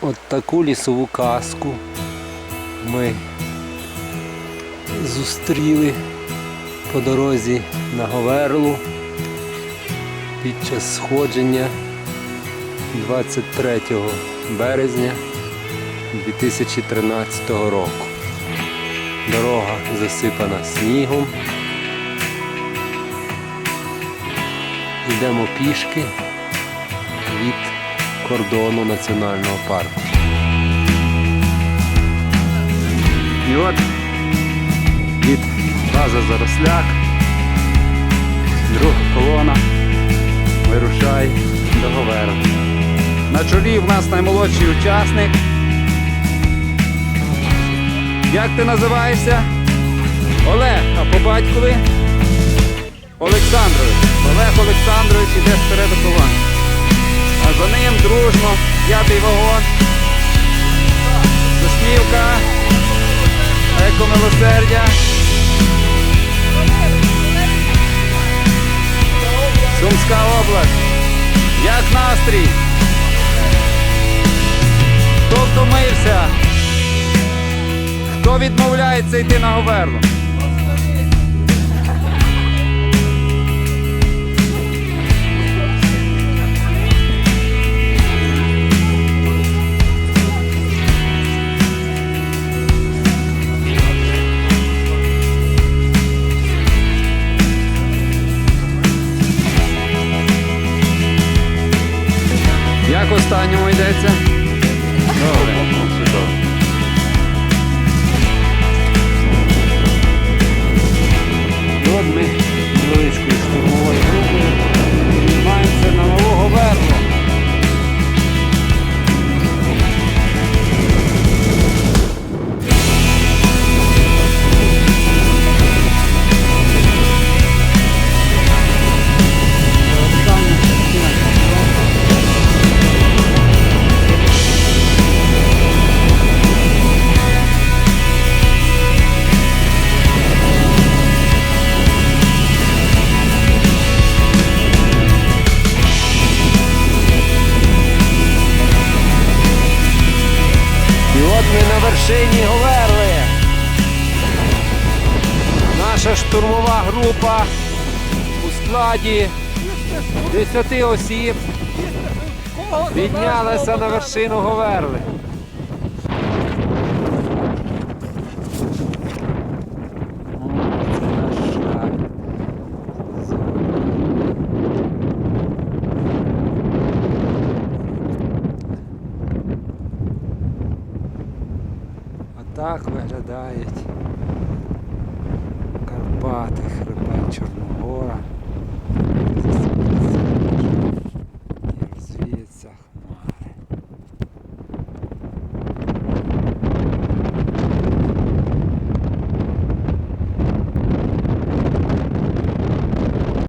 От таку лісову казку ми зустріли по дорозі на Говерлу під час сходження 23 березня 2013 року. Дорога засипана снігом. Йдемо пішки від кордону національного парку. І от від база Заросляк, друга колона вирушає до Говерла. На чолі в нас наймолодший учасник. Як ти називаєшся? Олег, а по батькові? Олександрович. Олег Олександрович іде спереду колон. А за ним дружно п'ятий вагон. Соснівка. Екомилосердя. Сумська область. Як настрій? Хто втомився? Хто відмовляється йти на Говерлу? Як останньому йдеться? Добре. Наша штурмова група у складі 10 осіб піднялася на вершину Говерли. Отак виглядають рба черногора